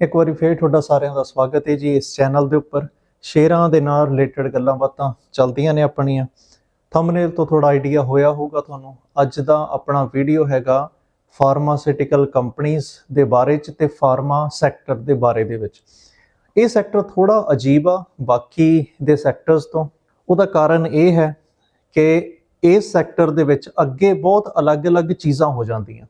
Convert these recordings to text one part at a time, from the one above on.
ਇੱਕ ਵਾਰੀ ਫੇਰ ਤੁਹਾਡਾ ਸਾਰਿਆਂ ਦਾ ਸਵਾਗਤ ਹੈ ਜੀ ਇਸ ਚੈਨਲ ਦੇ ਉੱਪਰ। ਸ਼ੇਅਰਾਂ ਦੇ ਨਾਲ ਰਿਲੇਟਡ ਗੱਲਾਂ ਬਾਤਾਂ ਚੱਲਦੀਆਂ ਨੇ ਆਪਣੀਆਂ। ਥੰਬਨੇਲ ਤੋਂ ਥੋੜਾ ਆਈਡੀਆ ਹੋਇਆ ਹੋਊਗਾ ਤੁਹਾਨੂੰ। ਅੱਜ ਦਾ ਆਪਣਾ ਵੀਡੀਓ ਹੈਗਾ ਫਾਰਮਾਸਿਊਟੀਕਲ ਕੰਪਨੀਆਂ ਦੇ ਬਾਰੇ ਚ ਤੇ ਫਾਰਮਾ ਸੈਕਟਰ ਦੇ ਬਾਰੇ ਦੇ ਵਿੱਚ। ਇਹ ਸੈਕਟਰ ਥੋੜਾ ਅਜੀਬ ਆ, ਬਾਕੀ ਦੇ ਸੈਕਟਰਸ ਤੋਂ। ਉਹਦਾ ਕਾਰਨ ਇਹ ਹੈ ਕਿ ਇਸ ਸੈਕਟਰ ਦੇ ਵਿੱਚ ਅੱਗੇ ਬਹੁਤ ਅਲੱਗ-ਅਲੱਗ ਚੀਜ਼ਾਂ ਹੋ ਜਾਂਦੀਆਂ।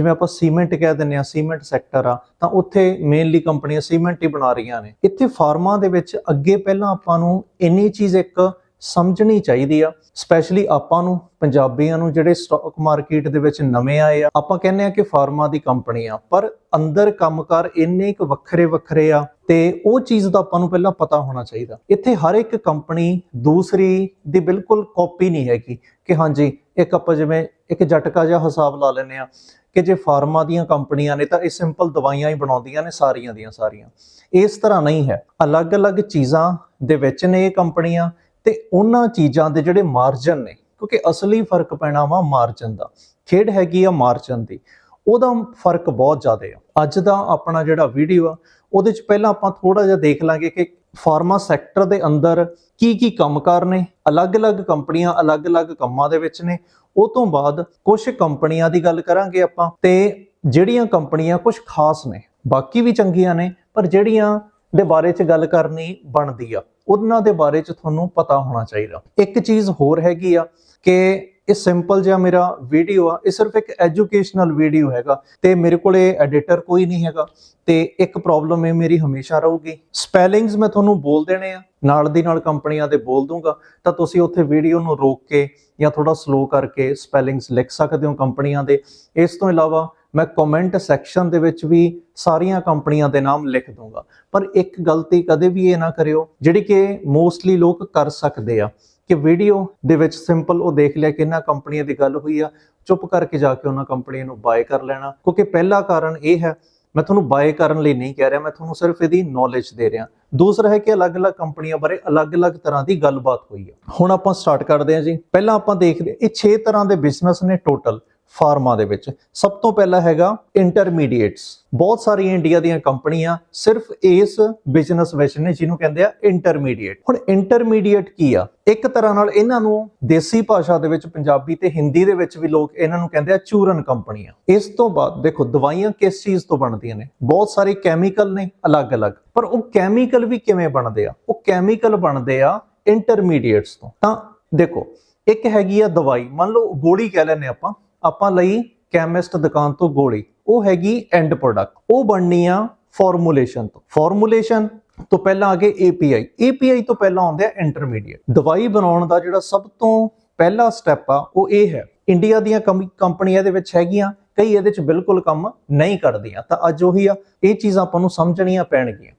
ਜਿਵੇਂ ਆਪਾਂ ਸੀਮੈਂਟ ਕਹਿ ਦਿੰਦੇ ਆ ਸੀਮੈਂਟ ਸੈਕਟਰ ਆ, ਤਾਂ ਉੱਥੇ ਮੇਨਲੀ ਕੰਪਨੀਆਂ ਸੀਮੈਂਟ ਹੀ ਬਣਾ ਰਹੀਆਂ ਨੇ। ਇੱਥੇ ਫਾਰਮਾ ਦੇ ਵਿੱਚ ਅੱਗੇ ਪਹਿਲਾਂ ਆਪਾਂ ਨੂੰ ਇੰਨੀ ਚੀਜ਼ ਇੱਕ ਸਮਝਣੀ ਚਾਹੀਦੀ ਆ ਸਪੈਸ਼ਲੀ ਆਪਾਂ ਨੂੰ, ਪੰਜਾਬੀਆਂ ਨੂੰ ਜਿਹੜੇ ਸਟਾਕ ਮਾਰਕੀਟ ਦੇ ਵਿੱਚ ਨਵੇਂ ਆਏ ਆ, ਆਪਾਂ ਕਹਿੰਦੇ ਆ ਕਿ ਫਾਰਮਾ ਦੀ ਕੰਪਨੀ ਆ, ਪਰ ਅੰਦਰ ਕੰਮਕਾਰ ਇੰਨੇ ਕੁ ਵੱਖਰੇ ਵੱਖਰੇ ਆ, ਤੇ ਉਹ ਚੀਜ਼ ਦਾ ਆਪਾਂ ਨੂੰ ਪਹਿਲਾਂ ਪਤਾ ਹੋਣਾ ਚਾਹੀਦਾ। ਇੱਥੇ ਹਰ ਇੱਕ ਕੰਪਨੀ ਦੂਸਰੀ ਦੀ ਬਿਲਕੁਲ ਕਾਪੀ ਨਹੀਂ ਹੈਗੀ ਕਿ ਹਾਂਜੀ, ਇੱਕ ਆਪਾਂ ਜਿਵੇਂ ਇੱਕ ਝਟਕਾ ਜਿਹਾ ਹਿਸਾਬ ਲਾ ਲੈਂਦੇ ਆ ਕਿ ਜੇ ਫਾਰਮਾ ਦੀਆਂ ਕੰਪਨੀਆਂ ਨੇ ਤਾਂ ਇਹ ਸਿੰਪਲ ਦਵਾਈਆਂ ਹੀ ਬਣਾਉਂਦੀਆਂ ਨੇ ਸਾਰੀਆਂ ਦੀਆਂ ਸਾਰੀਆਂ। ਇਸ ਤਰ੍ਹਾਂ ਨਹੀਂ ਹੈ। ਅਲੱਗ-ਅਲੱਗ ਚੀਜ਼ਾਂ ਦੇ ਵਿੱਚ ਨੇ ਇਹ ਕੰਪਨੀਆਂ ਤੇ ਉਹਨਾਂ ਚੀਜ਼ਾਂ ਦੇ ਜਿਹੜੇ ਮਾਰਜਨ ਨੇ, ਕਿਉਂਕਿ ਅਸਲੀ ਫ਼ਰਕ ਪੈਣਾ ਵਾ ਮਾਰਜਨ ਦਾ। ਖੇਡ ਹੈਗੀ ਆ ਮਾਰਜਨ ਦੀ। ਉਹਦਾ ਫ਼ਰਕ ਬਹੁਤ ਜ਼ਿਆਦਾ ਆ। ਅੱਜ ਦਾ ਆਪਣਾ ਜਿਹੜਾ ਵੀਡੀਓ ਆ, ਉਹਦੇ ਚ ਪਹਿਲਾਂ ਆਪਾਂ ਥੋੜਾ ਜਿਹਾ ਦੇਖ ਲਾਂਗੇ ਕਿ ਫਾਰਮਾ ਸੈਕਟਰ ਦੇ ਅੰਦਰ ਕੀ ਕੀ ਕੰਮਕਾਰ ਨੇ, ਅਲੱਗ-ਅਲੱਗ ਕੰਪਨੀਆਂ ਅਲੱਗ-ਅਲੱਗ ਕੰਮਾਂ ਦੇ ਵਿੱਚ ਨੇ। ਉਹ ਤੋਂ ਬਾਅਦ ਕੁਝ ਕੰਪਨੀਆਂ ਦੀ ਗੱਲ ਕਰਾਂਗੇ ਆਪਾਂ ਤੇ ਜਿਹੜੀਆਂ ਕੰਪਨੀਆਂ ਕੁਝ ਖਾਸ ਨੇ, ਬਾਕੀ ਵੀ ਚੰਗੀਆਂ ਨੇ, ਪਰ ਜਿਹੜੀਆਂ ਦੇ ਬਾਰੇ ਚ ਗੱਲ ਕਰਨੀ ਬਣਦੀ ਆ, ਉਹਨਾਂ ਦੇ ਬਾਰੇ ਚ ਤੁਹਾਨੂੰ ਪਤਾ ਹੋਣਾ ਚਾਹੀਦਾ। ਇੱਕ ਚੀਜ਼ ਹੋਰ ਹੈਗੀ ਆ ਕਿ ਇਹ ਸਿੰਪਲ ਜਿਹਾ ਮੇਰਾ ਵੀਡੀਓ ਆ। ਇਹ ਸਿਰਫ ਇੱਕ ਐਜੂਕੇਸ਼ਨਲ ਵੀਡੀਓ ਹੈਗਾ ਤੇ ਮੇਰੇ ਕੋਲੇ ਐਡੀਟਰ ਕੋਈ ਨਹੀਂ ਹੈਗਾ ਤੇ ਇੱਕ ਪ੍ਰੋਬਲਮ ਇਹ ਮੇਰੀ ਹਮੇਸ਼ਾ ਰਹੂਗੀ। ਸਪੈਲਿੰਗਸ ਮੈਂ ਤੁਹਾਨੂੰ ਬੋਲ ਦੇਣੇ ਆ। ਨਾਲ ਦੀ ਨਾਲ ਕੰਪਨੀਆਂ ਦੇ ਬੋਲ ਦੂੰਗਾ। ਤਾਂ ਤੁਸੀਂ ਉੱਥੇ ਵੀਡੀਓ ਨੂੰ ਰੋਕ ਕੇ ਜਾਂ ਥੋੜਾ ਸਲੋ ਕਰਕੇ ਸਪੈਲਿੰਗਸ ਲਿਖ ਸਕਦੇ ਹੋ ਕੰਪਨੀਆਂ ਦੇ। ਇਸ ਤੋਂ ਇਲਾਵਾ ਮੈਂ ਕਮੈਂਟ ਸੈਕਸ਼ਨ ਦੇ ਵਿੱਚ ਵੀ ਸਾਰੀਆਂ ਕੰਪਨੀਆਂ ਦੇ ਨਾਮ ਲਿਖ ਦੂੰਗਾ। ਪਰ ਇੱਕ ਗਲਤੀ ਕਦੇ ਵੀ ਇਹ ਨਾ ਕਰਿਓ। ਜਿਹੜੀ ਕਿ ਮੋਸਟਲੀ ਲੋਕ ਕਰ ਸਕਦੇ ਆ। ਕਿ ਵੀਡੀਓ ਦੇ ਵਿੱਚ ਸਿੰਪਲ ਉਹ ਦੇਖ ਲਿਆ ਕਿ ਕੰਪਨੀਆਂ ਦੀ ਗੱਲ ਹੋਈ ਆ, ਚੁੱਪ ਕਰਕੇ ਜਾ ਕੇ ਉਹਨਾਂ ਕੰਪਨੀਆਂ ਨੂੰ ਬਾਏ ਕਰ ਲੈਣਾ। ਕਿਉਂਕਿ ਪਹਿਲਾ ਕਾਰਨ ਇਹ ਹੈ, ਮੈਂ ਤੁਹਾਨੂੰ ਬਾਏ ਕਰਨ ਲਈ ਨਹੀਂ ਕਹਿ ਰਿਹਾ, ਮੈਂ ਤੁਹਾਨੂੰ ਸਿਰਫ ਇਹਦੀ ਨੌਲੇਜ ਦੇ ਰਿਹਾ। ਦੂਸਰਾ ਹੈ ਕਿ ਅਲੱਗ-ਅਲੱਗ ਕੰਪਨੀਆਂ ਬਾਰੇ ਅਲੱਗ-ਅਲੱਗ ਤਰ੍ਹਾਂ ਦੀ ਗੱਲਬਾਤ ਹੋਈ ਹੈ ਹੁਣ ਆਪਾਂ ਸਟਾਰਟ ਕਰਦੇ ਹਾਂ ਜੀ। ਪਹਿਲਾਂ ਆਪਾਂ ਦੇਖਦੇ ਹਾਂ, ਇਹ 6 ਤਰ੍ਹਾਂ ਦੇ ਬਿਜ਼ਨਸ ਨੇ ਟੋਟਲ ਫਾਰਮਾ ਦੇ ਵਿੱਚ। ਸਭ ਤੋਂ ਪਹਿਲਾ ਹੈਗਾ ਇੰਟਰਮੀਡੀਏਟਸ ਬਹੁਤ ਸਾਰੀਆਂ ਇੰਡੀਆ ਦੀਆਂ ਕੰਪਨੀਆਂ ਸਿਰਫ ਇਸ ਬਿਜ਼ਨਸ ਵਿੱਚ ਨੇ ਜਿਹਨੂੰ ਕਹਿੰਦੇ ਆ ਇੰਟਰਮੀਡੀਏਟ ਹੁਣ ਇੰਟਰਮੀਡੀਏਟ ਕੀ ਆ? ਇੱਕ ਤਰ੍ਹਾਂ ਨਾਲ ਇਹਨਾਂ ਨੂੰ ਦੇਸੀ ਭਾਸ਼ਾ ਦੇ ਵਿੱਚ, ਪੰਜਾਬੀ ਤੇ ਹਿੰਦੀ ਦੇ ਵਿੱਚ ਵੀ ਲੋਕ ਇਹਨਾਂ ਨੂੰ ਕਹਿੰਦੇ ਆ ਚੂਰਨ ਕੰਪਨੀਆਂ। ਇਸ ਤੋਂ ਬਾਅਦ ਦੇਖੋ, ਦਵਾਈਆਂ ਕਿਸ ਚੀਜ਼ ਤੋਂ ਬਣਦੀਆਂ ਨੇ? ਬਹੁਤ ਸਾਰੇ ਕੈਮੀਕਲ ਨੇ, ਅਲੱਗ-ਅਲੱਗ। ਪਰ ਉਹ ਕੈਮੀਕਲ ਵੀ ਕਿਵੇਂ ਬਣਦੇ ਆ? ਉਹ ਕੈਮੀਕਲ ਬਣਦੇ ਆ ਇੰਟਰਮੀਡੀਏਟਸ ਤੋਂ। ਤਾਂ ਦੇਖੋ, ਇੱਕ ਹੈਗੀ ਆ ਦਵਾਈ। ਮੰਨ ਲਓ ਗੋਲੀ ਕਹਿ ਲੈਂਦੇ ਆਪਾਂ। ਆਪਾਂ ਲਈ ਕੈਮਿਸਟ ਦੁਕਾਨ ਤੋਂ ਗੋਲੀ। ਉਹ ਹੈਗੀ ਐਂਡ ਪ੍ਰੋਡਕਟ ਉਹ ਬਣਨੀ ਆ ਫਾਰਮੂਲੇਸ਼ਨ ਤੋਂ। ਫਾਰਮੂਲੇਸ਼ਨ ਤੋਂ ਪਹਿਲਾਂ ਅੱਗੇ API API ਤੋਂ ਪਹਿਲਾਂ ਆਉਂਦੇ ਆ ਇੰਟਰਮੀਡੀਏਟ ਦਵਾਈ ਬਣਾਉਣ ਦਾ ਜਿਹੜਾ ਸਭ ਤੋਂ ਪਹਿਲਾ ਸਟੈਪ ਆ, ਉਹ ਇਹ ਹੈ। ਇੰਡੀਆ ਦੀਆਂ ਕੰਪਨੀਆਂ ਦੇ ਵਿੱਚ ਹੈਗੀਆਂ, ਕਈ ਇਹਦੇ ਚ ਬਿਲਕੁਲ ਕੰਮ ਨਹੀਂ ਕਰਦੀਆਂ। ਤਾਂ ਅੱਜ ਉਹੀ ਆ, ਇਹ ਚੀਜ਼ਾਂ ਆਪਾਂ ਨੂੰ ਸਮਝਣੀਆਂ ਪੈਣਗੀਆਂ।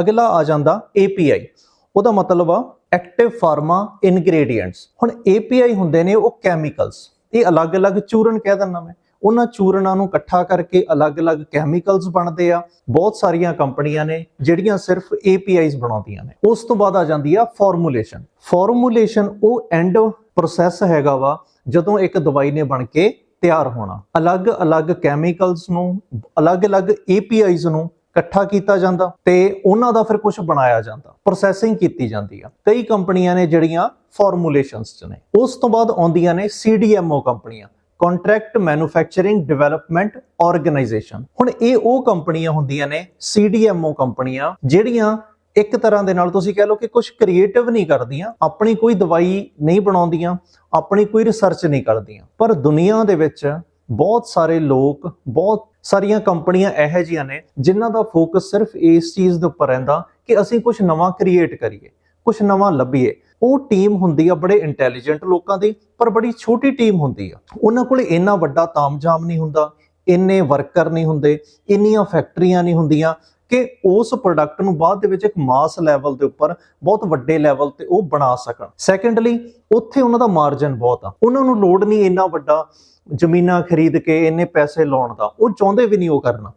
ਅਗਲਾ ਆ ਜਾਂਦਾ API ਉਹਦਾ ਮਤਲਬ ਆ ਐਕਟਿਵ ਫਾਰਮਾ ਇਨਗਰੀਡੀਐਂਟਸ ਹੁਣ API ਹੁੰਦੇ ਨੇ ਉਹ ਕੈਮੀਕਲਸ ਇਹ ਅਲੱਗ-ਅਲੱਗ ਚੂਰਨ ਕਹਿ ਦਿੰਦਾ ਮੈਂ। ਉਹਨਾਂ ਚੂਰਨਾਂ ਨੂੰ ਇਕੱਠਾ ਕਰਕੇ ਅਲੱਗ-ਅਲੱਗ ਕੈਮੀਕਲਸ ਬਣਦੇ ਆ। ਬਹੁਤ ਸਾਰੀਆਂ ਕੰਪਨੀਆਂ ਨੇ ਜਿਹੜੀਆਂ ਸਿਰਫ APIs ਬਣਾਉਂਦੀਆਂ ਨੇ। ਉਸ ਤੋਂ ਬਾਅਦ ਆ ਜਾਂਦੀ ਆ ਫਾਰਮੂਲੇਸ਼ਨ ਫਾਰਮੂਲੇਸ਼ਨ ਉਹ ਐਂਡ ਪ੍ਰੋਸੈਸ ਹੈਗਾ ਵਾ, ਜਦੋਂ ਇੱਕ ਦਵਾਈ ਨੇ ਬਣ ਕੇ ਤਿਆਰ ਹੋਣਾ। ਅਲੱਗ-ਅਲੱਗ ਕੈਮੀਕਲਸ ਨੂੰ, ਅਲੱਗ-ਅਲੱਗ APIs ਨੂੰ ਇਕੱਠਾ ਕੀਤਾ ਜਾਂਦਾ ਤੇ ਉਹਨਾਂ ਦਾ ਫਿਰ ਕੁਝ ਬਣਾਇਆ ਜਾਂਦਾ ਪ੍ਰੋਸੈਸਿੰਗ ਕੀਤੀ ਜਾਂਦੀ ਆ। ਕਈ ਕੰਪਨੀਆਂ ਨੇ ਜਿਹੜੀਆਂ ਫਾਰਮੂਲੇਸ਼ਨਸ ਚ ਨੇ। ਉਸ ਤੋਂ ਬਾਅਦ ਆਉਂਦੀਆਂ ਨੇ CDMO ਕੰਪਨੀਆਂ ਕੰਟਰੈਕਟ ਮੈਨੂਫੈਕਚਰਿੰਗ ਡਿਵੈਲਪਮੈਂਟ ਆਰਗੇਨਾਈਜੇਸ਼ਨ ਹੁਣ ਇਹ ਉਹ ਕੰਪਨੀਆਂ ਹੁੰਦੀਆਂ ਨੇ CDMO ਕੰਪਨੀਆਂ, ਜਿਹੜੀਆਂ ਇੱਕ ਤਰ੍ਹਾਂ ਦੇ ਨਾਲ ਤੁਸੀਂ ਕਹਿ ਲਓ ਕਿ ਕੁਝ ਕ੍ਰੀਏਟਿਵ ਨਹੀਂ ਕਰਦੀਆਂ, ਆਪਣੀ ਕੋਈ ਦਵਾਈ ਨਹੀਂ ਬਣਾਉਂਦੀਆਂ, ਆਪਣੀ ਕੋਈ ਰਿਸਰਚ ਨਹੀਂ ਕਰਦੀਆਂ। ਪਰ ਦੁਨੀਆ ਦੇ ਵਿੱਚ ਬਹੁਤ ਸਾਰੇ ਲੋਕ, ਬਹੁਤ ਸਾਰੀਆਂ ਕੰਪਨੀਆਂ ਇਹੋ ਜਿਹੀਆਂ ਨੇ ਜਿਨ੍ਹਾਂ ਦਾ ਫੋਕਸ ਸਿਰਫ ਇਸ ਚੀਜ਼ ਦੇ ਉੱਪਰ ਰਹਿੰਦਾ ਕਿ ਅਸੀਂ ਕੁਝ ਨਵਾਂ ਕ੍ਰੀਏਟ ਕਰੀਏ ਕੁਝ ਨਵਾਂ ਲੱਭੀਏ। ਉਹ ਟੀਮ ਹੁੰਦੀ ਆ ਬੜੇ ਇੰਟੈਲੀਜੈਂਟ ਲੋਕਾਂ ਦੀ, ਪਰ ਬੜੀ ਛੋਟੀ ਟੀਮ ਹੁੰਦੀ ਆ। ਉਹਨਾਂ ਕੋਲੇ ਇੰਨਾ ਵੱਡਾ ਤਾਮਝਾਮ ਨਹੀਂ ਹੁੰਦਾ, ਇੰਨੇ ਵਰਕਰ ਨਹੀਂ ਹੁੰਦੇ, ਇੰਨੀਆਂ ਫੈਕਟਰੀਆਂ ਨਹੀਂ ਹੁੰਦੀਆਂ ਕਿ ਉਸ ਪ੍ਰੋਡਕਟ ਨੂੰ ਬਾਅਦ ਦੇ ਵਿੱਚ ਇੱਕ ਮਾਸ ਲੈਵਲ ਦੇ ਉੱਪਰ ਬਹੁਤ ਵੱਡੇ ਲੈਵਲ ਤੇ ਉਹ ਬਣਾ ਸਕਣ। ਸੈਕੰਡਲੀ ਉੱਥੇ ਉਹਨਾਂ ਦਾ ਮਾਰਜਨ ਬਹੁਤ ਆ। ਉਹਨਾਂ ਨੂੰ ਲੋਡ ਨਹੀਂ ਇੰਨਾ ਵੱਡਾ ਜ਼ਮੀਨਾਂ ਖਰੀਦ ਕੇ ਇੰਨੇ ਪੈਸੇ ਲਾਉਣ ਦਾ, ਉਹ ਚਾਹੁੰਦੇ ਵੀ ਨਹੀਂ ਉਹ ਕਰਨਾ।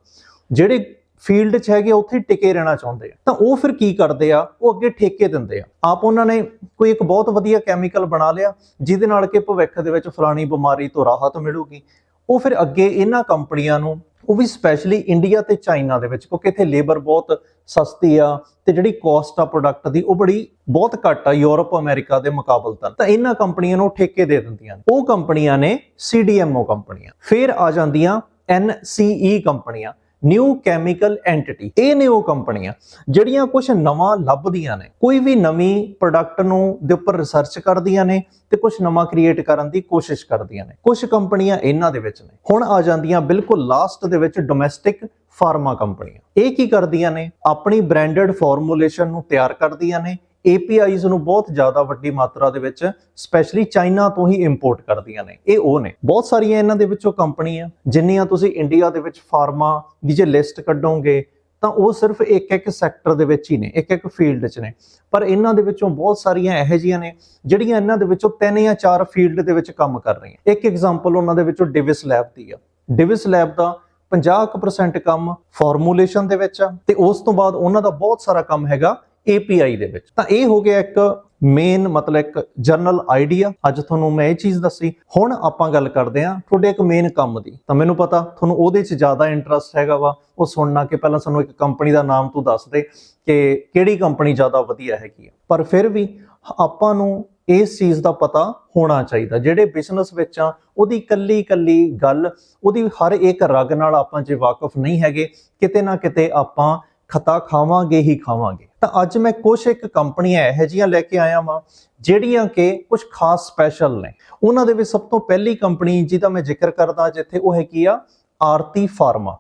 ਜਿਹੜੇ ਫੀਲਡ 'ਚ ਹੈਗੇ ਉੱਥੇ ਹੀ ਟਿਕੇ ਰਹਿਣਾ ਚਾਹੁੰਦੇ ਆ। ਤਾਂ ਉਹ ਫਿਰ ਕੀ ਕਰਦੇ ਆ? ਉਹ ਅੱਗੇ ਠੇਕੇ ਦਿੰਦੇ ਆ। ਆਪ ਉਹਨਾਂ ਨੇ ਕੋਈ ਇੱਕ ਬਹੁਤ ਵਧੀਆ ਕੈਮੀਕਲ ਬਣਾ ਲਿਆ, ਜਿਹਦੇ ਨਾਲ ਕਿ ਭਵਿੱਖ ਦੇ ਵਿੱਚ ਫਲਾਣੀ ਬਿਮਾਰੀ ਤੋਂ ਰਾਹਤ ਮਿਲੂਗੀ। ਉਹ ਫਿਰ ਅੱਗੇ ਇਹਨਾਂ ਕੰਪਨੀਆਂ ਨੂੰ, ਉਹ ਵੀ ਸਪੈਸ਼ਲੀ ਇੰਡੀਆ ਤੇ ਚਾਈਨਾ ਦੇ ਵਿੱਚ, ਕਿਉਂਕਿ ਇੱਥੇ ਲੇਬਰ ਬਹੁਤ ਸਸਤੀ ਆ ਤੇ ਜਿਹੜੀ ਕਾਸਟ ਆ ਪ੍ਰੋਡਕਟ ਦੀ, ਉਹ ਬੜੀ ਬਹੁਤ ਘੱਟ ਆ ਯੂਰਪ ਅਮਰੀਕਾ ਦੇ ਮੁਕਾਬਲਤਨ। ਤਾਂ ਇਹਨਾਂ ਕੰਪਨੀਆਂ ਨੂੰ ਠੇਕੇ ਦੇ ਦਿੰਦੀਆਂ ਨੇ। ਉਹ ਕੰਪਨੀਆਂ ਨੇ CDMO ਕੰਪਨੀਆਂ। ਫਿਰ ਆ ਜਾਂਦੀਆਂ NCE ਕੰਪਨੀਆਂ। ਨਿਊ ਕੈਮੀਕਲ ਐਂਟੀਟੀ ਇਹ ਨੇ ਉਹ ਕੰਪਨੀਆਂ ਜਿਹੜੀਆਂ ਕੁਝ ਨਵਾਂ ਲੱਭਦੀਆਂ ਨੇ। ਕੋਈ ਵੀ ਨਵੀਂ ਪ੍ਰੋਡਕਟ ਨੂੰ ਦੇ ਉੱਪਰ ਰਿਸਰਚ ਕਰਦੀਆਂ ਨੇ ਤੇ ਕੁਝ ਨਵਾਂ ਕ੍ਰੀਏਟ ਕਰਨ ਦੀ ਕੋਸ਼ਿਸ਼ ਕਰਦੀਆਂ ਨੇ। ਕੁਝ ਕੰਪਨੀਆਂ ਇਹਨਾਂ ਦੇ ਵਿੱਚ ਨੇ। ਹੁਣ ਆ ਜਾਂਦੀਆਂ ਬਿਲਕੁਲ ਲਾਸਟ ਦੇ ਵਿੱਚ ਡੋਮੈਸਟਿਕ ਫਾਰਮਾ ਕੰਪਨੀਆਂ। ਇਹ ਕੀ ਕਰਦੀਆਂ ਨੇ? ਆਪਣੀ ਬ੍ਰਾਂਡਡ ਫਾਰਮੂਲੇਸ਼ਨ ਨੂੰ ਤਿਆਰ ਕਰਦੀਆਂ ਨੇ। APIs ਨੂੰ ਬਹੁਤ ਜ਼ਿਆਦਾ ਵੱਡੀ ਮਾਤਰਾ ਦੇ ਵਿੱਚ ਸਪੈਸ਼ਲੀ ਚਾਈਨਾ ਤੋਂ ਹੀ ਇੰਪੋਰਟ ਕਰਦੀਆਂ ਨੇ। ਇਹ ਉਹ ਨੇ। ਬਹੁਤ ਸਾਰੀਆਂ ਇਹਨਾਂ ਦੇ ਵਿੱਚੋਂ ਕੰਪਨੀਆਂ, ਜਿੰਨੀਆਂ ਤੁਸੀਂ ਇੰਡੀਆ ਦੇ ਵਿੱਚ ਫਾਰਮਾ ਦੀ ਜੇ ਲਿਸਟ ਕੱਢੋਗੇ, ਤਾਂ ਉਹ ਸਿਰਫ ਇੱਕ ਇੱਕ ਸੈਕਟਰ ਦੇ ਵਿੱਚ ਹੀ ਨੇ ਇੱਕ ਇੱਕ ਫੀਲਡ 'ਚ ਨੇ। ਪਰ ਇਹਨਾਂ ਦੇ ਵਿੱਚੋਂ ਬਹੁਤ ਸਾਰੀਆਂ ਇਹੋ ਜਿਹੀਆਂ ਨੇ, ਜਿਹੜੀਆਂ ਇਹਨਾਂ ਦੇ ਵਿੱਚੋਂ ਤਿੰਨ ਜਾਂ ਚਾਰ ਫੀਲਡ ਦੇ ਵਿੱਚ ਕੰਮ ਕਰ ਰਹੀਆਂ। ਇੱਕ ਐਗਜ਼ਾਮਪਲ ਉਹਨਾਂ ਦੇ ਵਿੱਚੋਂ ਡਿਵਿਸ ਲੈਬ ਦੀ ਆ। ਡਿਵਿਸ ਲੈਬ ਦਾ 50% ਕੰਮ ਫਾਰਮੂਲੇਸ਼ਨ ਦੇ ਵਿੱਚ ਆ, ਤੇ ਉਸ ਤੋਂ ਬਾਅਦ ਉਹਨਾਂ ਦਾ ਬਹੁਤ ਸਾਰਾ ਕੰਮ ਹੈਗਾ API ਦੇ ਵਿੱਚ। ਤਾਂ ਇਹ ਹੋ ਗਿਆ ਇੱਕ ਮੇਨ ਮਤਲਬ ਇੱਕ ਜਰਨਲ ਆਈਡੀਆ ਅੱਜ ਤੁਹਾਨੂੰ ਮੈਂ ਇਹ ਚੀਜ਼ ਦੱਸੀ। ਹੁਣ ਆਪਾਂ ਗੱਲ ਕਰਦੇ ਹਾਂ ਤੁਹਾਡੇ ਇੱਕ ਮੇਨ ਕੰਮ ਦੀ। ਤਾਂ ਮੈਨੂੰ ਪਤਾ, ਤੁਹਾਨੂੰ ਉਹਦੇ 'ਚ ਜ਼ਿਆਦਾ ਇੰਟਰਸਟ ਹੈਗਾ ਵਾ। ਉਹ ਸੁਣਨਾ ਕਿ ਪਹਿਲਾਂ ਸਾਨੂੰ ਇੱਕ ਕੰਪਨੀ ਦਾ ਨਾਮ ਤੂੰ ਦੱਸ ਦੇ ਕਿ ਕਿਹੜੀ ਕੰਪਨੀ ਜ਼ਿਆਦਾ ਵਧੀਆ ਹੈਗੀ ਆ। ਪਰ ਫਿਰ ਵੀ ਆਪਾਂ ਨੂੰ ਇਸ ਚੀਜ਼ ਦਾ ਪਤਾ ਹੋਣਾ ਚਾਹੀਦਾ। ਜਿਹੜੇ ਬਿਜ਼ਨਸ ਵਿੱਚ ਆ, ਉਹਦੀ ਕੱਲੀ ਕੱਲੀ ਗੱਲ, ਉਹਦੀ ਹਰ ਇੱਕ ਰਗ ਨਾਲ ਆਪਾਂ ਜੇ ਵਾਕਿਫ ਨਹੀਂ ਹੈਗੇ, ਕਿਤੇ ਨਾ ਕਿਤੇ ਆਪਾਂ ਖਤਾ ਖਾਵਾਂਗੇ ਹੀ ਖਾਵਾਂਗੇ। ਤਾਂ ਅੱਜ ਮੈਂ ਕੁਝ ਇੱਕ ਕੰਪਨੀਆਂ ਇਹੋ ਜਿਹੀਆਂ ਲੈ ਕੇ ਆਇਆ ਵਾਂ, ਜਿਹੜੀਆਂ ਕਿ ਕੁਝ ਖਾਸ ਸਪੈਸ਼ਲ ਨੇ। ਉਹਨਾਂ ਦੇ ਵਿੱਚ ਸਭ ਤੋਂ ਪਹਿਲੀ ਕੰਪਨੀ ਜਿਹਦਾ ਮੈਂ ਜ਼ਿਕਰ ਕਰਦਾ ਜਿੱਥੇ ਉਹ ਹੈਗੀ ਆ Aarti pharma.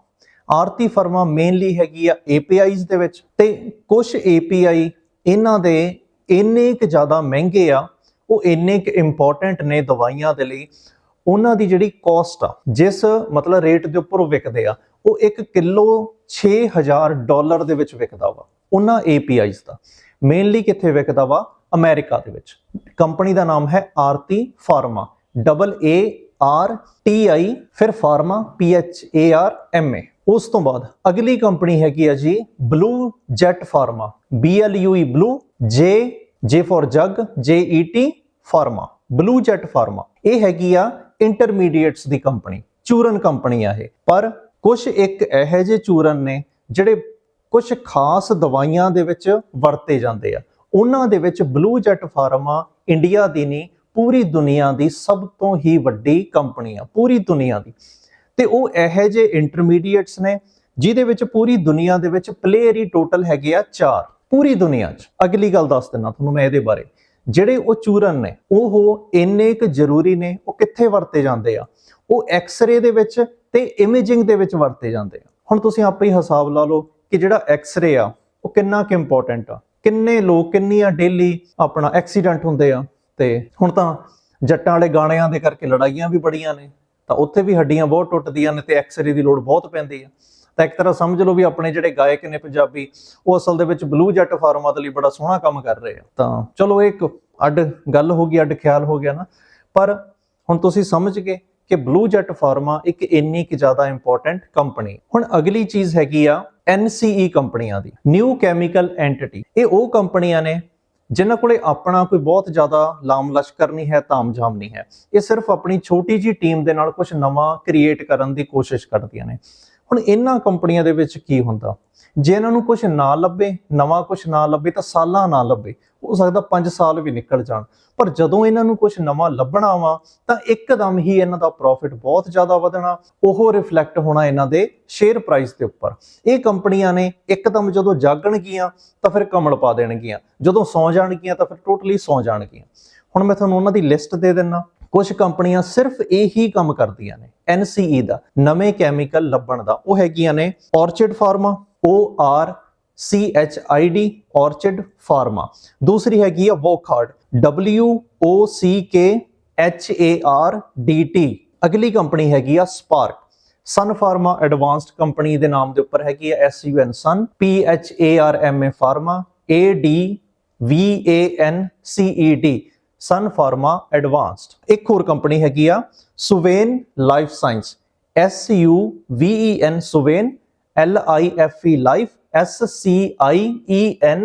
Aarti pharma mainly ਹੈਗੀ ਆ APIs ਦੇ ਵਿੱਚ ਤੇ ਕੁਝ API ਇਹਨਾਂ ਦੇ ਇੰਨੇ ਕੁ ਜ਼ਿਆਦਾ ਮਹਿੰਗੇ ਆ, ਉਹ ਇੰਨੇ ਕੁ ਇੰਪੋਰਟੈਂਟ ਨੇ ਦਵਾਈਆਂ ਦੇ ਲਈ। ਉਹਨਾਂ ਦੀ ਜਿਹੜੀ ਕਾਸਟ ਆ, ਜਿਸ ਮਤਲਬ ਰੇਟ ਦੇ ਉੱਪਰ ਉਹ ਵਿਕਦੇ ਆ, ਉਹ 1 ਕਿਲੋ 6000 ਡਾਲਰ ਦੇ ਵਿੱਚ ਵਿਕਦਾ ਵਾ। ਉਹਨਾਂ APIs ਦਾ। ਮੇਨਲੀ ਕਿੱਥੇ ਵਿਕਦਾ ਵਾ? ਅਮਰੀਕਾ ਦੇ ਵਿੱਚ। ਕੰਪਨੀ ਦਾ ਨਾਮ ਹੈ Aarti pharma double A R T I ਫਿਰ pharma P H A R M A ਉਸ ਤੋਂ ਬਾਅਦ ਅਗਲੀ ਕੰਪਨੀ ਹੈਗੀ ਆ ਜੀ Blue Jet pharma B L U E blue J J for jug J E T pharma Blue Jet pharma ਇਹ ਹੈਗੀ ਆ ਇੰਟਰਮੀਡੀਏਟਸ ਦੀ ਕੰਪਨੀ ਚੂਰਨ ਕੰਪਨੀ ਆ ਇਹ। ਪਰ ਕੁਝ ਇੱਕ ਇਹੋ ਜਿਹੇ ਚੂਰਨ ਨੇ ਜਿਹੜੇ ਕੁਝ ਖਾਸ ਦਵਾਈਆਂ ਦੇ ਵਿੱਚ ਵਰਤੇ ਜਾਂਦੇ ਆ। ਉਹਨਾਂ ਦੇ ਵਿੱਚ ਬਲੂ ਜੈਟ ਫਾਰਮਾ ਇੰਡੀਆ ਦੀ ਨਹੀਂ ਪੂਰੀ ਦੁਨੀਆ ਦੀ ਸਭ ਤੋਂ ਹੀ ਵੱਡੀ ਕੰਪਨੀ ਆ, ਪੂਰੀ ਦੁਨੀਆ ਦੀ। ਤੇ ਉਹ ਇਹੋ ਜਿਹੇ ਇੰਟਰਮੀਡੀਏਟਸ ਨੇ, ਜਿਹਦੇ ਵਿੱਚ ਪੂਰੀ ਦੁਨੀਆ ਦੇ ਵਿੱਚ ਪਲੇਅਰ ਹੀ ਟੋਟਲ ਹੈਗੇ ਆ 4 ਪੂਰੀ ਦੁਨੀਆ 'ਚ। ਅਗਲੀ ਗੱਲ ਦੱਸ ਦਿੰਦਾ ਤੁਹਾਨੂੰ ਮੈਂ ਇਹਦੇ ਬਾਰੇ। ਜਿਹੜੇ ਉਹ ਚੂਰਨ ਨੇ, ਉਹ ਇੰਨੇ ਕੁ ਜ਼ਰੂਰੀ ਨੇ, ਉਹ ਕਿੱਥੇ ਵਰਤੇ ਜਾਂਦੇ ਆ? ਉਹ ਐਕਸ-ਰੇ ਦੇ ਵਿੱਚ ਤੇ ਇਮੇਜਿੰਗ ਦੇ ਵਿੱਚ ਵਰਤੇ ਜਾਂਦੇ ਆ। ਹੁਣ ਤੁਸੀਂ ਆਪੇ ਹੀ ਹਿਸਾਬ ਲਾ ਲਓ ਕਿ ਜਿਹੜਾ ਐਕਸ-ਰੇ ਆ, ਉਹ ਕਿੰਨਾ ਕਿ ਇੰਪੋਰਟੈਂਟ ਆ? ਕਿੰਨੇ ਲੋਕ, ਕਿੰਨੀਆਂ ਡੇਲੀ ਆਪਣਾ ਐਕਸੀਡੈਂਟ ਹੁੰਦੇ ਆ? ਤੇ ਹੁਣ ਤਾਂ ਜੱਟਾਂ ਵਾਲੇ ਗਾਣਿਆਂ ਦੇ ਕਰਕੇ ਲੜਾਈਆਂ ਵੀ ਬੜੀਆਂ ਨੇ। ਤਾਂ ਉੱਥੇ ਵੀ ਹੱਡੀਆਂ ਬਹੁਤ ਟੁੱਟਦੀਆਂ ਨੇ ਤੇ ਐਕਸ-ਰੇ ਦੀ ਲੋੜ ਬਹੁਤ ਪੈਂਦੀ ਆ। ਤਾਂ ਇੱਕ ਤਰ੍ਹਾਂ ਸਮਝ ਲਓ ਵੀ ਆਪਣੇ ਜਿਹੜੇ ਗਾਇਕ ਨੇ ਪੰਜਾਬੀ, ਉਹ ਅਸਲ ਦੇ ਵਿੱਚ ਬਲੂ ਜੱਟ ਫਾਰਮਾ ਦੇ ਲਈ ਬੜਾ ਸੋਹਣਾ ਕੰਮ ਕਰ ਰਹੇ ਆ। ਤਾਂ ਚਲੋ ਇਹ ਇੱਕ ਅੱਡ ਗੱਲ ਹੋ ਗਈ, ਅੱਡ ਖਿਆਲ ਹੋ ਗਿਆ ਨਾ। ਪਰ ਹੁਣ ਤੁਸੀਂ ਸਮਝ ਗਏ ਕਿ ਬਲੂ ਜੈਟ ਫਾਰਮਾ ਇੱਕ ਇੰਨੀ ਕਿ ਜ਼ਿਆਦਾ ਇੰਪੋਰਟੈਂਟ ਕੰਪਨੀ ਹੁਣ ਅਗਲੀ ਚੀਜ਼ ਹੈਗੀ ਆ NCE ਕੰਪਨੀਆਂ ਦੀ ਨਿਊ ਕੈਮੀਕਲ ਐਂਟੀਟੀ ਇਹ ਉਹ ਕੰਪਨੀਆਂ ਨੇ ਜਿਨ੍ਹਾਂ ਕੋਲੇ ਆਪਣਾ ਕੋਈ ਬਹੁਤ ਜ਼ਿਆਦਾ ਲਾਮ ਲਸ਼ਕਰ ਨਹੀਂ ਹੈ, ਤਾਮਝਾਮ ਨਹੀਂ ਹੈ। ਇਹ ਸਿਰਫ ਆਪਣੀ ਛੋਟੀ ਜੀ ਟੀਮ ਦੇ ਨਾਲ ਕੁਝ ਨਵਾਂ ਕ੍ਰੀਏਟ ਕਰਨ ਦੀ ਕੋਸ਼ਿਸ਼ ਕਰਦੀਆਂ ਨੇ। ਹੁਣ ਇਹਨਾਂ ਕੰਪਨੀਆਂ ਦੇ ਵਿੱਚ ਕੀ ਹੁੰਦਾ? ਜੇ ਇਹਨਾਂ ਨੂੰ ਕੁਝ ਨਾ ਲੱਭੇ, ਨਵਾਂ ਕੁਝ ਨਾ ਲੱਭੇ ਤਾਂ ਸਾਲਾਂ ਨਾ ਲੱਭੇ। ਹੋ ਸਕਦਾ 5 ਸਾਲ ਵੀ ਨਿਕਲ ਜਾਣ। ਪਰ ਜਦੋਂ ਇਹਨਾਂ ਨੂੰ ਕੁਝ ਨਵਾਂ ਲੱਭਣਾ ਵਾ ਤਾਂ ਇੱਕਦਮ ਹੀ ਇਹਨਾਂ ਦਾ ਪ੍ਰੋਫਿਟ ਬਹੁਤ ਜ਼ਿਆਦਾ ਵਧਣਾ, ਉਹ ਰਿਫਲੈਕਟ ਹੋਣਾ ਇਹਨਾਂ ਦੇ ਸ਼ੇਅਰ ਪ੍ਰਾਈਸ ਦੇ ਉੱਪਰ। ਇਹ ਕੰਪਨੀਆਂ ਨੇ ਇੱਕਦਮ ਜਦੋਂ ਜਾਗਣਗੀਆਂ ਤਾਂ ਫਿਰ ਕਮਲ ਪਾ ਦੇਣਗੀਆਂ। ਜਦੋਂ ਸੌ ਜਾਣਗੀਆਂ ਤਾਂ ਫਿਰ ਟੋਟਲੀ ਸੌ ਜਾਣਗੀਆਂ। ਹੁਣ ਮੈਂ ਤੁਹਾਨੂੰ ਉਹਨਾਂ ਦੀ ਲਿਸਟ ਦੇ ਦਿੰਨਾ। ਕੁਝ ਕੰਪਨੀਆਂ ਸਿਰਫ ਇਹੀ ਕੰਮ ਕਰਦੀਆਂ ਨੇ NCE ਦਾ, ਨਵੇਂ ਕੈਮੀਕਲ ਲੱਭਣ ਦਾ। ਉਹ ਹੈਗੀਆਂ ਨੇ Orchid pharma O R Orchid pharma ਦੂਸਰੀ ਹੈਗੀ ਆ Wockhardt W O C K H A R D T ਅਗਲੀ ਕੰਪਨੀ ਹੈਗੀ ਆ SPARC Sun pharma advanced company ਦੇ ਨਾਮ ਦੇ ਉੱਪਰ ਹੈਗੀ ਹੈ SUN Sun P H A R M A pharma A D V A N C E D Sun pharma advanced ਇੱਕ ਹੋਰ ਕੰਪਨੀ ਹੈਗੀ ਆ Suven life science S U V E N Suven L I F E life S C I E N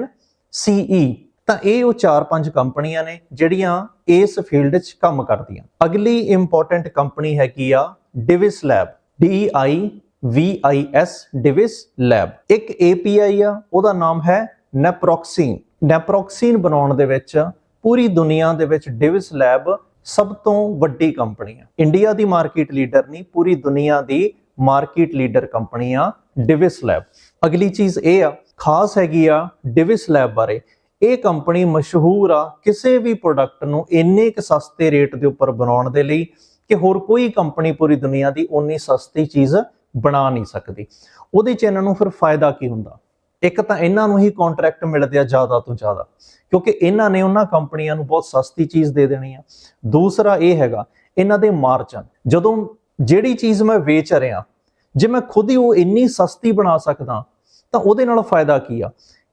C E ਤਾਂ ਇਹ ਉਹ 4-5 ਕੰਪਨੀਆਂ ਨੇ ਜਿਹੜੀਆਂ ਇਸ ਫੀਲਡ 'ਚ ਕੰਮ ਕਰਦੀਆਂ। ਅਗਲੀ ਇੰਪੋਰਟੈਂਟ ਕੰਪਨੀ ਹੈਗੀ ਆ Divi's lab D I VIS Divi's lab ਇੱਕ API ਆ, ਉਹਦਾ ਨਾਮ ਹੈ ਨੈਪਰੋਕਸੀਨ ਨੈਪਰੋਕਸੀਨ ਬਣਾਉਣ ਦੇ ਵਿੱਚ ਪੂਰੀ ਦੁਨੀਆ ਦੇ ਵਿੱਚ ਡਿਵਿਸ ਲੈਬ ਸਭ ਤੋਂ ਵੱਡੀ ਕੰਪਨੀ ਆ। ਇੰਡੀਆ ਦੀ ਮਾਰਕੀਟ ਲੀਡਰ ਨਹੀਂ, ਪੂਰੀ ਦੁਨੀਆ ਦੀ ਮਾਰਕੀਟ ਲੀਡਰ ਕੰਪਨੀ ਆ ਡਿਵਿਸ ਲੈਬ। ਅਗਲੀ ਚੀਜ਼ ਇਹ ਆ, ਖਾਸ ਹੈਗੀ ਆ ਡਿਵਿਸ ਲੈਬ ਬਾਰੇ। ਇਹ ਕੰਪਨੀ ਮਸ਼ਹੂਰ ਆ ਕਿਸੇ ਵੀ ਪ੍ਰੋਡਕਟ ਨੂੰ ਇੰਨੇ ਕੁ ਸਸਤੇ ਰੇਟ ਦੇ ਉੱਪਰ ਬਣਾਉਣ ਦੇ ਲਈ ਕਿ ਹੋਰ ਕੋਈ ਕੰਪਨੀ ਪੂਰੀ ਦੁਨੀਆ ਦੀ ਉਨੀ ਸਸਤੀ ਚੀਜ਼ ਬਣਾ ਨਹੀਂ ਸਕਦੀ। ਉਹਦੇ ਚ ਇਹਨਾਂ ਨੂੰ ਫਿਰ ਫਾਇਦਾ ਕੀ ਹੁੰਦਾ? ਇੱਕ ਤਾਂ ਇਹਨਾਂ ਨੂੰ ਹੀ ਕੰਟਰੈਕਟ ਮਿਲਦੇ ਆ ਜ਼ਿਆਦਾ ਤੋਂ ਜ਼ਿਆਦਾ, ਕਿਉਂਕਿ ਇਹਨਾਂ ਨੇ ਉਹਨਾਂ ਕੰਪਨੀਆਂ ਨੂੰ ਬਹੁਤ ਸਸਤੀ ਚੀਜ਼ ਦੇ ਦੇਣੀ ਆ। ਦੂਸਰਾ ਇਹ ਹੈਗਾ, ਇਹਨਾਂ ਦੇ ਮਾਰਜਨ ਜਦੋਂ ਜਿਹੜੀ ਚੀਜ਼ ਮੈਂ ਵੇਚ ਰਿਹਾ, ਜੇ ਮੈਂ ਖੁਦ ਹੀ ਉਹ ਇੰਨੀ ਸਸਤੀ ਬਣਾ ਸਕਦਾ, ਤਾਂ ਉਹਦੇ ਨਾਲ ਫਾਇਦਾ ਕੀ ਆ?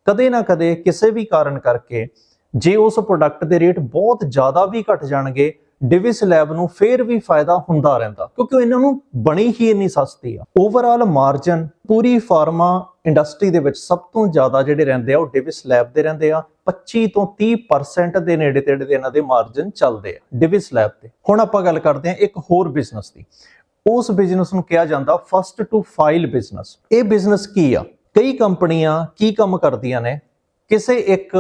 ਕਦੇ ਨਾ ਕਦੇ ਕਿਸੇ ਵੀ ਕਾਰਨ ਕਰਕੇ ਜੇ ਉਸ ਪ੍ਰੋਡਕਟ ਦੇ ਰੇਟ ਬਹੁਤ ਜ਼ਿਆਦਾ ਵੀ ਘਟ ਜਾਣਗੇ ਡਿਵਿਸ ਲੈਬ ਨੂੰ ਫੇਰ ਵੀ ਫਾਇਦਾ ਹੁੰਦਾ ਰਹਿੰਦਾ, ਕਿਉਂਕਿ ਇਹਨਾਂ ਨੂੰ ਬਣੀ ਹੀ ਇੰਨੀ ਸਸਤੀ ਆ। ਓਵਰਆਲ ਮਾਰਜਨ ਪੂਰੀ ਫਾਰਮਾ ਇੰਡਸਟਰੀ ਦੇ ਵਿੱਚ ਸਭ ਤੋਂ ਜ਼ਿਆਦਾ ਜਿਹੜੇ ਰਹਿੰਦੇ ਆ, ਉਹ ਡਿਵਿਸ ਲੈਬ ਦੇ ਰਹਿੰਦੇ ਆ। 25 ਤੋਂ 30% ਦੇ ਨੇੜੇ ਤੇੜੇ ਦੇ ਇਹਨਾਂ ਦੇ ਮਾਰਜਨ ਚੱਲਦੇ ਆ, ਡਿਵਿਸ ਲੈਬ ਤੇ। ਹੁਣ ਆਪਾਂ ਗੱਲ ਕਰਦੇ ਆ ਇੱਕ ਹੋਰ ਬਿਜ਼ਨਸ ਦੀ। ਉਸ ਬਿਜ਼ਨਸ ਨੂੰ ਕਿਹਾ ਜਾਂਦਾ ਫਸਟ ਟੂ ਫਾਈਲ ਬਿਜ਼ਨਸ ਇਹ ਬਿਜ਼ਨਸ ਕੀ ਆ? ਕਈ ਕੰਪਨੀਆਂ ਕੀ ਕੰਮ ਕਰਦੀਆਂ ਨੇ? ਕਿਸੇ ਇੱਕ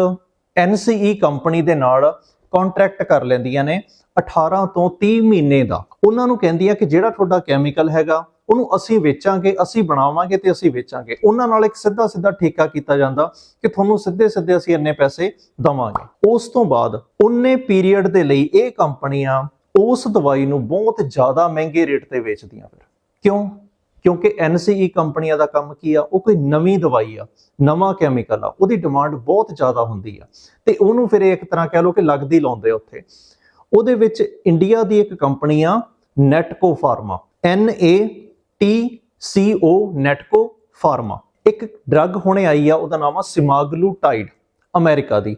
NCE ਕੰਪਨੀ ਦੇ ਨਾਲ ਕੰਟਰੈਕਟ ਕਰ ਲੈਂਦੀਆਂ ਨੇ 18 ਤੋਂ 30 ਮਹੀਨੇ ਦਾ ਉਹਨਾਂ ਨੂੰ ਕਹਿੰਦੀਆਂ ਕਿ ਜਿਹੜਾ ਤੁਹਾਡਾ ਕੈਮੀਕਲ ਹੈਗਾ, ਉਹਨੂੰ ਅਸੀਂ ਵੇਚਾਂਗੇ, ਅਸੀਂ ਬਣਾਵਾਂਗੇ ਤੇ ਅਸੀਂ ਵੇਚਾਂਗੇ। ਉਹਨਾਂ ਨਾਲ ਇੱਕ ਸਿੱਧਾ ਸਿੱਧਾ ਠੇਕਾ ਕੀਤਾ ਜਾਂਦਾ ਕਿ ਤੁਹਾਨੂੰ ਸਿੱਧੇ ਸਿੱਧੇ ਅਸੀਂ ਇੰਨੇ ਪੈਸੇ ਦਵਾਂਗੇ। ਉਸ ਤੋਂ ਬਾਅਦ ਉਹਨੇ ਪੀਰੀਅਡ ਦੇ ਲਈ ਇਹ ਕੰਪਨੀਆਂ ਉਸ ਦਵਾਈ ਨੂੰ ਬਹੁਤ ਜ਼ਿਆਦਾ ਮਹਿੰਗੇ ਰੇਟ ਤੇ ਵੇਚਦੀਆਂ ਫਿਰ। ਕਿਉਂ? ਕਿਉਂਕਿ NCE ਕੰਪਨੀਆਂ ਦਾ ਕੰਮ ਕੀ ਆ? ਉਹ ਕੋਈ ਨਵੀਂ ਦਵਾਈ ਆ, ਨਵਾਂ ਕੈਮੀਕਲ ਆ, ਉਹਦੀ ਡਿਮਾਂਡ ਬਹੁਤ ਜ਼ਿਆਦਾ ਹੁੰਦੀ ਆ। ਤੇ ਉਹਨੂੰ ਫਿਰ ਇੱਕ ਤਰ੍ਹਾਂ ਕਹਿ ਲਓ ਕਿ ਲੱਗਦੀ ਲਾਉਂਦੇ ਉੱਥੇ। ਉਹਦੇ ਵਿੱਚ ਇੰਡੀਆ ਦੀ ਇੱਕ ਕੰਪਨੀ ਆ Natco pharma N A T C O Natco pharma ਇੱਕ ਡਰੱਗ ਹੁਣੇ ਆਈ ਆ, ਉਹਦਾ ਨਾਮ ਆ ਸਿਮਾਗਲੂਟਾਈਡ ਅਮਰੀਕਾ ਦੀ।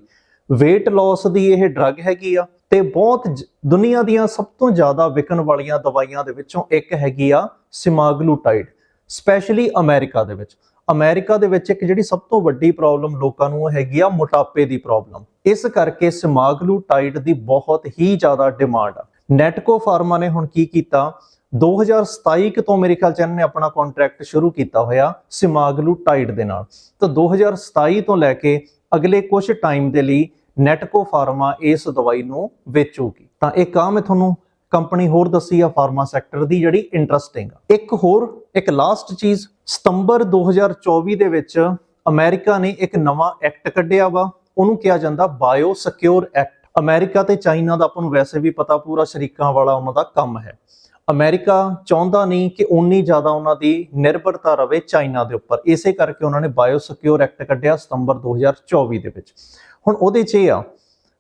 Weight loss ਦੀ ਇਹ ਡਰੱਗ ਹੈਗੀ ਆ ਤੇ ਬਹੁਤ ਜ- ਦੁਨੀਆ ਦੀਆਂ ਸਭ ਤੋਂ ਜ਼ਿਆਦਾ ਵਿਕਣ ਵਾਲੀਆਂ ਦਵਾਈਆਂ ਦੇ ਵਿੱਚੋਂ ਇੱਕ ਹੈਗੀ ਆ ਸਿਮਾਗਲੂਟਾਈਡ ਸਪੈਸ਼ਲੀ ਅਮਰੀਕਾ ਦੇ ਵਿੱਚ। ਅਮਰੀਕਾ ਦੇ ਵਿੱਚ ਇੱਕ ਜਿਹੜੀ ਸਭ ਤੋਂ ਵੱਡੀ ਪ੍ਰੋਬਲਮ ਲੋਕਾਂ ਨੂੰ ਉਹ ਹੈਗੀ ਆ ਮੋਟਾਪੇ ਦੀ ਪ੍ਰੋਬਲਮ ਇਸ ਕਰਕੇ ਸਿਮਾਗਲੂਟਾਈਡ ਦੀ ਬਹੁਤ ਹੀ ਜ਼ਿਆਦਾ ਡਿਮਾਂਡ ਆ। ਨੈਟਕੋ ਫਾਰਮਾ ਨੇ ਹੁਣ ਕੀ ਕੀਤਾ? 2027 ਕੁ ਤੋਂ ਮੇਰੇ ਖਿਆਲ ਚ ਇਹਨਾਂ ਨੇ ਆਪਣਾ ਕੰਟਰੈਕਟ ਸ਼ੁਰੂ ਕੀਤਾ ਹੋਇਆ ਸਿਮਾਗਲੂਟਾਈਡ ਦੇ ਨਾਲ। ਤਾਂ 2027 ਤੋਂ ਲੈ ਕੇ ਅਗਲੇ ਕੁਝ ਟਾਈਮ ਦੇ ਲਈ ਨੈਟਕੋ ਫਾਰਮਾ ਇਸ ਦਵਾਈ ਨੂੰ ਵੇਚੂਗੀ। ਤਾਂ ਇੱਕ ਆ ਮੈਂ ਤੁਹਾਨੂੰ? ਕੰਪਨੀ ਹੋਰ ਦੱਸੀ ਆ ਫਾਰਮਾ ਸੈਕਟਰ ਦੀ ਜਿਹੜੀ ਇੰਟਰਸਟਿੰਗ ਇੱਕ ਹੋਰ, ਇੱਕ ਲਾਸਟ ਚੀਜ਼, ਸਤੰਬਰ 2024 ਦੇ ਵਿੱਚ ਅਮਰੀਕਾ ਨੇ ਇੱਕ ਨਵਾਂ ਐਕਟ ਕੱਢਿਆ ਵਾ। ਉਹਨੂੰ ਕਿਹਾ ਜਾਂਦਾ ਬਾਇਓ ਸਿਕਿਉਰ ਐਕਟ ਅਮਰੀਕਾ ਤੇ ਚਾਈਨਾ ਦਾ ਆਪਾਂ ਨੂੰ ਵੈਸੇ ਵੀ ਪਤਾ ਪੂਰਾ ਸ਼ਰੀਕਾਂ ਵਾਲਾ ਉਹਨਾਂ ਦਾ ਕੰਮ ਹੈ। ਅਮਰੀਕਾ ਚਾਹੁੰਦਾ ਨਹੀਂ ਕਿ ਉਨੀ ਜ਼ਿਆਦਾ ਉਹਨਾਂ ਦੀ ਨਿਰਭਰਤਾ ਰਵੇ ਚਾਈਨਾ ਦੇ ਉੱਪਰ। ਇਸੇ ਕਰਕੇ ਉਹਨਾਂ ਨੇ ਬਾਇਓ ਸਿਕਿਉਰ ਐਕਟ ਕੱਢਿਆ ਸਤੰਬਰ 2024 ਦੇ ਵਿੱਚ। ਹੁਣ ਉਹਦੇ 'ਚ ਇਹ ਆ,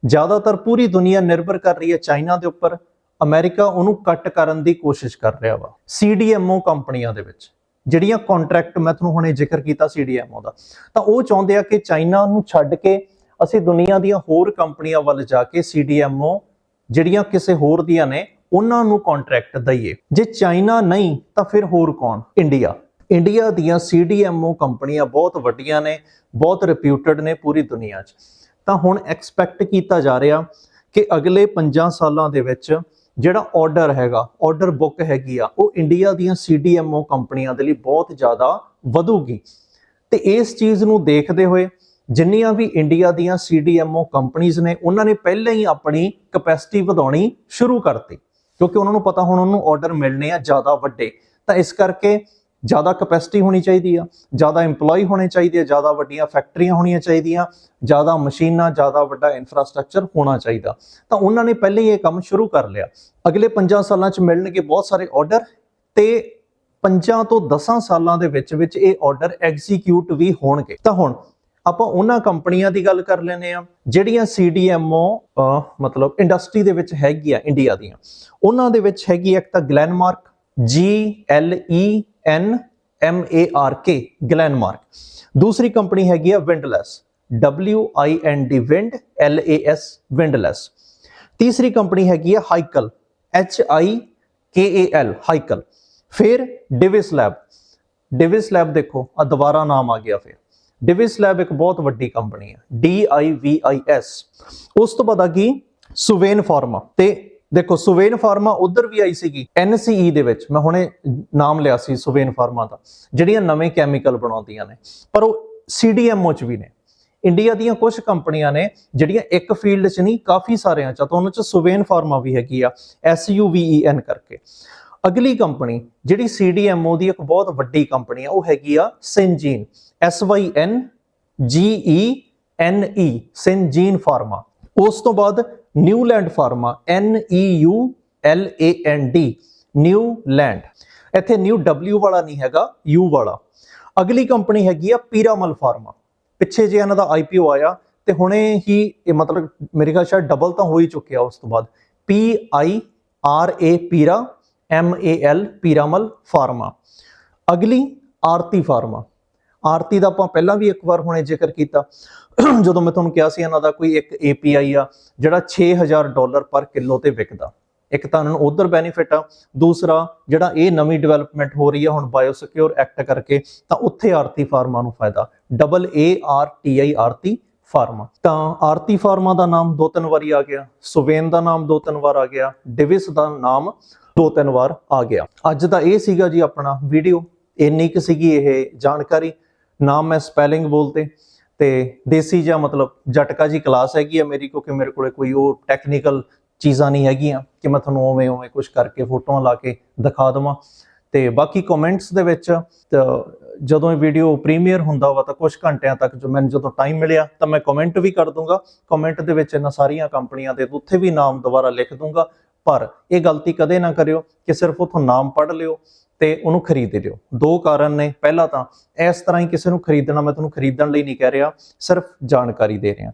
ਜ਼ਿਆਦਾਤਰ ਪੂਰੀ ਦੁਨੀਆ ਨਿਰਭਰ ਕਰ ਰਹੀ ਹੈ ਚਾਈਨਾ ਦੇ ਉੱਪਰ। ਅਮਰੀਕਾ ਉਹਨੂੰ ਕੱਟ ਕਰਨ ਦੀ ਕੋਸ਼ਿਸ਼ ਕਰ ਰਿਹਾ ਵਾ ਸੀਡੀਐਮਓ ਕੰਪਨੀਆਂ ਦੇ ਵਿੱਚ, ਜਿਹੜੀਆਂ ਕੰਟਰੈਕਟ ਮੈਂ ਤੁਹਾਨੂੰ ਹੁਣੇ ਜ਼ਿਕਰ ਕੀਤਾ ਸੀਡੀਐਮਓ ਦਾ। ਤਾਂ ਉਹ ਚਾਹੁੰਦੇ ਆ ਕਿ ਚਾਈਨਾ ਨੂੰ ਛੱਡ ਕੇ ਅਸੀਂ ਦੁਨੀਆ ਦੀਆਂ ਹੋਰ ਕੰਪਨੀਆਂ ਵੱਲ ਜਾ ਕੇ ਸੀਡੀਐਮਓ ਜਿਹੜੀਆਂ ਕਿਸੇ ਹੋਰ ਦੀਆਂ ਨੇ, ਉਹਨਾਂ ਨੂੰ ਕੰਟਰੈਕਟ ਦਈਏ। ਜੇ ਚਾਈਨਾ ਨਹੀਂ, ਤਾਂ ਫਿਰ ਹੋਰ ਕੌਣ? ਇੰਡੀਆ। ਇੰਡੀਆ ਦੀਆਂ ਸੀਡੀਐਮਓ ਕੰਪਨੀਆਂ ਬਹੁਤ ਵੱਡੀਆਂ ਨੇ, ਬਹੁਤ ਰਿਪਿਊਟਡ ਨੇ ਪੂਰੀ ਦੁਨੀਆ 'ਚ। ਤਾਂ ਹੁਣ ਐਕਸਪੈਕਟ ਕੀਤਾ ਜਾ ਰਿਹਾ ਕਿ ਅਗਲੇ 5 ਸਾਲਾਂ ਦੇ ਵਿੱਚ ਜਿਹੜਾ ਆਰਡਰ ਹੈਗਾ ਆਰਡਰ ਬੁੱਕ ਹੈਗੀ ਆ, ਉਹ ਇੰਡੀਆ ਦੀਆਂ ਸੀਡੀਐਮਓ ਕੰਪਨੀਆਂ ਦੇ ਲਈ ਬਹੁਤ ਜ਼ਿਆਦਾ ਵਧੂਗੀ। ਤੇ ਇਸ ਚੀਜ਼ ਨੂੰ ਦੇਖਦੇ ਹੋਏ ਜਿੰਨੀਆਂ ਵੀ ਇੰਡੀਆ ਦੀਆਂ ਸੀਡੀਐਮਓ ਕੰਪਨੀਆਂ ਨੇ, ਉਹਨਾਂ ਨੇ ਪਹਿਲਾਂ ਹੀ ਆਪਣੀ ਕਪੈਸਿਟੀ ਵਧਾਉਣੀ ਸ਼ੁਰੂ ਕਰਤੀ। ਕਿਉਂਕਿ ਉਹਨਾਂ ਨੂੰ ਪਤਾ ਹੁਣ ਉਹਨੂੰ ਆਰਡਰ ਮਿਲਣੇ ਆ ਜ਼ਿਆਦਾ ਵੱਡੇ। ਤਾਂ ਇਸ ਕਰਕੇ ਜ਼ਿਆਦਾ ਕਪੈਸਿਟੀ ਹੋਣੀ ਚਾਹੀਦੀ ਆ ਜ਼ਿਆਦਾ EMPLOYE ਹੋਣੇ ਚਾਹੀਦੇ ਆ ਜ਼ਿਆਦਾ ਵੱਡੀਆਂ ਫੈਕਟਰੀਆਂ ਹੋਣੀਆਂ ਚਾਹੀਦੀਆਂ ਜ਼ਿਆਦਾ ਮਸ਼ੀਨਾਂ ਜ਼ਿਆਦਾ ਵੱਡਾ ਇਨਫਰਾਸਟ੍ਰਕਚਰ ਹੋਣਾ ਚਾਹੀਦਾ। ਤਾਂ ਉਹਨਾਂ ਨੇ ਪਹਿਲੇ ਹੀ ਇਹ ਕੰਮ ਸ਼ੁਰੂ ਕਰ ਲਿਆ। ਅਗਲੇ 5 ਸਾਲਾਂ 'ਚ ਮਿਲਣਗੇ ਬਹੁਤ ਸਾਰੇ ਆਰਡਰ ਤੇ 5 ਤੋਂ 10 ਸਾਲਾਂ ਦੇ ਵਿੱਚ ਵਿੱਚ ਇਹ ਆਰਡਰ ਐਗਜ਼ੀਕਿਊਟ ਵੀ ਹੋਣਗੇ। ਤਾਂ ਹੁਣ ਆਪਾਂ ਉਹਨਾਂ ਕੰਪਨੀਆਂ ਦੀ ਗੱਲ ਕਰ ਲੈਨੇ ਆ ਜਿਹੜੀਆਂ CDMO ਅਹ, ਮਤਲਬ ਇੰਡਸਟਰੀ ਦੇ ਵਿੱਚ ਹੈਗੀ ਆ ਇੰਡੀਆ ਦੀਆਂ। ਉਹਨਾਂ ਦੇ ਵਿੱਚ ਹੈਗੀ ਇੱਕ ਤਾਂ ਗਲੈਨਮਾਰਕ G L E N M A R K ਗਲੈਨਮਾਰਕ ਦੂਸਰੀ ਕੰਪਨੀ ਹੈਗੀ ਆ Windlas W I N D wind L A S Windlas ਤੀਸਰੀ ਕੰਪਨੀ ਹੈਗੀ ਆ Hikal H I K A L Hikal ਫਿਰ ਡਿਵਿਸ ਲੈਬ ਡਿਵਿਸ ਲੈਬ ਦੇਖੋ ਆ ਦੁਬਾਰਾ ਨਾਮ ਆ ਗਿਆ ਫਿਰ ਡਿਵਿਸ ਲੈਬ ਇੱਕ ਬਹੁਤ ਵੱਡੀ ਕੰਪਨੀ ਹੈ D I V I S. ਉਸ ਤੋਂ ਬਾਅਦ ਆ ਗਈ ਸੁਵੇਨ ਫਾਰਮਾ ਤੇ ਦੇਖੋ ਸੁਵੇਨ ਫਾਰਮਾ ਉਧਰ ਵੀ ਆਈ ਸੀਗੀ NCE ਦੇ ਵਿੱਚ। ਮੈਂ ਹੁਣੇ ਨਾਮ ਲਿਆ ਸੀ ਸੁਵੇਨ ਫਾਰਮਾ ਦਾ, ਜਿਹੜੀਆਂ ਨਵੇਂ ਕੈਮੀਕਲ ਬਣਾਉਂਦੀਆਂ ਨੇ। ਪਰ ਉਹ CDMO ਚ ਵੀ ਨੇ। ਇੰਡੀਆ ਦੀਆਂ ਕੁਝ ਕੰਪਨੀਆਂ ਨੇ, ਜਿਹੜੀਆਂ ਇੱਕ ਫੀਲਡ 'ਚ ਨਹੀਂ, ਕਾਫੀ ਸਾਰਿਆਂ 'ਚ, ਤਾਂ ਉਹਨਾਂ 'ਚ ਸੁਵੇਨ ਫਾਰਮਾ ਵੀ ਹੈਗੀ ਆ SUVEN ਕਰਕੇ। ਅਗਲੀ ਕੰਪਨੀ, ਜਿਹੜੀ CDMO ਦੀ ਇੱਕ ਬਹੁਤ ਵੱਡੀ ਕੰਪਨੀ ਆ, ਉਹ ਹੈਗੀ ਆ Syngene SYN GENE Syngene pharma ਉਸ ਤੋਂ ਬਾਅਦ Neuland pharma, N E U L A N D, Neuland. ਇੱਥੇ ਨਿਊ W ਵਾਲਾ ਨਹੀਂ ਹੈਗਾ, U ਵਾਲਾ। ਅਗਲੀ ਕੰਪਨੀ ਹੈਗੀ ਆ ਪੀਰਾਮਲ ਫਾਰਮਾ। ਪਿੱਛੇ ਜੇ ਇਹਨਾਂ ਦਾ IPO ਆਇਆ, ਤੇ ਹੁਣੇ ਹੀ ਇਹ ਮਤਲਬ ਮੇਰੇ ਖਿਆਲ ਸ਼ਾਇਦ ਡਬਲ ਤਾਂ ਹੋ ਹੀ ਚੁੱਕਿਆ ਉਸ ਤੋਂ ਬਾਅਦ। P I R A, Pira, M A L, Piramal pharma. ਅਗਲੀ ਆਰਤੀ ਫਾਰਮਾ। ਆਰਤੀ ਦਾ ਆਪਾਂ ਪਹਿਲਾਂ ਵੀ ਇੱਕ ਵਾਰ ਹੁਣੇ ਜ਼ਿਕਰ ਕੀਤਾ। ਜਦੋਂ ਮੈਂ ਤੁਹਾਨੂੰ ਕਿਹਾ ਸੀ ਇਹਨਾਂ ਦਾ ਕੋਈ ਇੱਕ API ਆ, ਜਿਹੜਾ 6000 ਡਾਲਰ ਪਰ ਕਿਲੋ ਤੇ ਵਿਕਦਾ। ਇੱਕ ਤਾਂ ਇਹਨਾਂ ਨੂੰ ਉਧਰ ਬੈਨੀਫਿਟ ਆ, ਦੂਸਰਾ ਜਿਹੜਾ ਇਹ ਨਵੀਂ ਡਿਵੈਲਪਮੈਂਟ ਹੋ ਰਹੀ ਆ, ਹੁਣ ਬਾਇਓਸਿਕਿਉਰ ਐਕਟ ਕਰਕੇ, ਤਾਂ ਉੱਥੇ ਆਰਤੀ ਫਾਰਮਾ ਨੂੰ ਫਾਇਦਾ। Double A R T I Aarti pharma. ਤਾਂ ਆਰਤੀ ਫਾਰਮਾ ਦਾ ਨਾਮ ਦੋ ਤਿੰਨ ਵਾਰੀ ਆ ਗਿਆ, ਸੁਵੇਨ ਦਾ ਨਾਮ ਦੋ ਤਿੰਨ ਵਾਰ ਆ ਗਿਆ, ਡਿਵਿਸ ਦਾ ਨਾਮ ਦੋ ਤਿੰਨ ਵਾਰ ਆ ਗਿਆ। ਅੱਜ ਦਾ ਇਹ ਸੀਗਾ ਜੀ ਆਪਣਾ ਵੀਡੀਓ ਇੰਨੀ ਕੁ ਸੀਗੀ ਇਹ ਜਾਣਕਾਰੀ। ਨਾਮ ਮੈਂ ਸਪੈਲਿੰਗ ਬੋਲਤੇ, ਤੇ ਦੇਸੀ ਜਾਂ ਮਤਲਬ ਜਟਕਾ ਜੀ ਕਲਾਸ ਹੈਗੀ ਆ ਮੇਰੀ, ਕਿਉਂਕਿ ਮੇਰੇ ਕੋਲੇ ਕੋਈ ਉਹ ਟੈਕਨੀਕਲ ਚੀਜ਼ਾਂ ਨਹੀਂ ਹੈਗੀਆਂ, ਕਿ ਮੈਂ ਤੁਹਾਨੂੰ ਉਵੇਂ ਉਵੇਂ ਕੁਝ ਕਰਕੇ ਫੋਟੋਆਂ ਲਾ ਕੇ ਦਿਖਾ ਦਵਾਂ। ਤੇ ਬਾਕੀ ਕਮੈਂਟਸ ਦੇ ਵਿੱਚ ਜਦੋਂ ਇਹ ਵੀਡੀਓ ਪ੍ਰੀਮੀਅਰ ਹੁੰਦਾ ਵਾ, ਤਾਂ ਕੁਝ ਘੰਟਿਆਂ ਤੱਕ ਜੋ ਮੈਨੂੰ ਜਦੋਂ ਟਾਈਮ ਮਿਲਿਆ, ਤਾਂ ਮੈਂ ਕਮੈਂਟ ਵੀ ਕਰ ਦੂੰਗਾ। ਕਮੈਂਟ ਦੇ ਵਿੱਚ ਇਹਨਾਂ ਸਾਰੀਆਂ ਕੰਪਨੀਆਂ ਦੇ ਉੱਥੇ ਵੀ ਨਾਮ ਦੁਬਾਰਾ ਲਿਖ ਦੂੰਗਾ, ਪਰ ਇਹ ਗਲਤੀ ਕਦੇ ਨਾ ਕਰਿਓ ਕਿ ਸਿਰਫ ਉਥੋਂ ਨਾਮ ਪੜ੍ਹ ਲਿਓ ਤੇ ਉਹਨੂੰ ਖਰੀਦ ਲਿਓ ਦੋ ਕਾਰਨ ਨੇ। ਪਹਿਲਾ ਤਾਂ ਇਸ ਤਰ੍ਹਾਂ ਹੀ ਕਿਸੇ ਨੂੰ ਖਰੀਦਣਾ, ਮੈਂ ਤੁਹਾਨੂੰ ਖਰੀਦਣ ਲਈ ਨਹੀਂ ਕਹਿ ਰਿਹਾ, ਸਿਰਫ ਜਾਣਕਾਰੀ ਦੇ ਰਿਹਾ।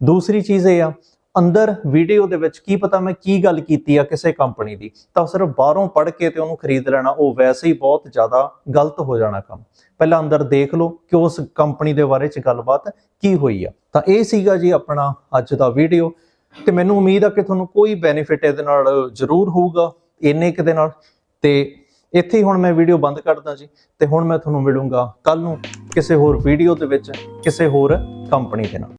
ਦੂਸਰੀ ਚੀਜ਼ ਇਹ ਆ, ਅੰਦਰ ਵੀਡੀਓ ਦੇ ਵਿੱਚ ਕੀ ਪਤਾ ਮੈਂ ਕੀ ਗੱਲ ਕੀਤੀ ਆ ਕਿਸੇ ਕੰਪਨੀ ਦੀ। ਤਾਂ ਸਿਰਫ ਬਾਹਰੋਂ ਪੜ੍ਹ ਕੇ ਤੇ ਉਹਨੂੰ ਖਰੀਦ ਲੈਣਾ, ਉਹ ਵੈਸੇ ਹੀ ਬਹੁਤ ਜ਼ਿਆਦਾ ਗਲਤ ਹੋ ਜਾਣਾ ਕੰਮ। ਪਹਿਲਾਂ ਅੰਦਰ ਦੇਖ ਲਓ ਕਿ ਉਸ ਕੰਪਨੀ ਦੇ ਬਾਰੇ ਚ ਗੱਲਬਾਤ ਕੀ ਹੋਈ ਆ। ਤਾਂ ਇਹ ਸੀਗਾ ਜੀ ਆਪਣਾ ਅੱਜ ਦਾ ਵੀਡੀਓ ਤੇ ਮੈਨੂੰ ਉਮੀਦ ਆ ਕਿ ਤੁਹਾਨੂੰ ਕੋਈ ਬੈਨੀਫਿਟ ਇਹਦੇ ਨਾਲ ਜ਼ਰੂਰ ਹੋਊਗਾ, ਇੰਨੇ ਕੁ ਦੇ ਨਾਲ। ਤੇ ਇੱਥੇ ਹੀ ਹੁਣ ਮੈਂ ਵੀਡੀਓ ਬੰਦ ਕਰਦਾ ਜੀ, ਤੇ ਹੁਣ ਮੈਂ ਤੁਹਾਨੂੰ ਮਿਲੂੰਗਾ ਕੱਲ ਨੂੰ ਕਿਸੇ ਹੋਰ ਵੀਡੀਓ ਦੇ ਵਿੱਚ, ਕਿਸੇ ਹੋਰ ਕੰਪਨੀ ਦੇ ਨਾਲ।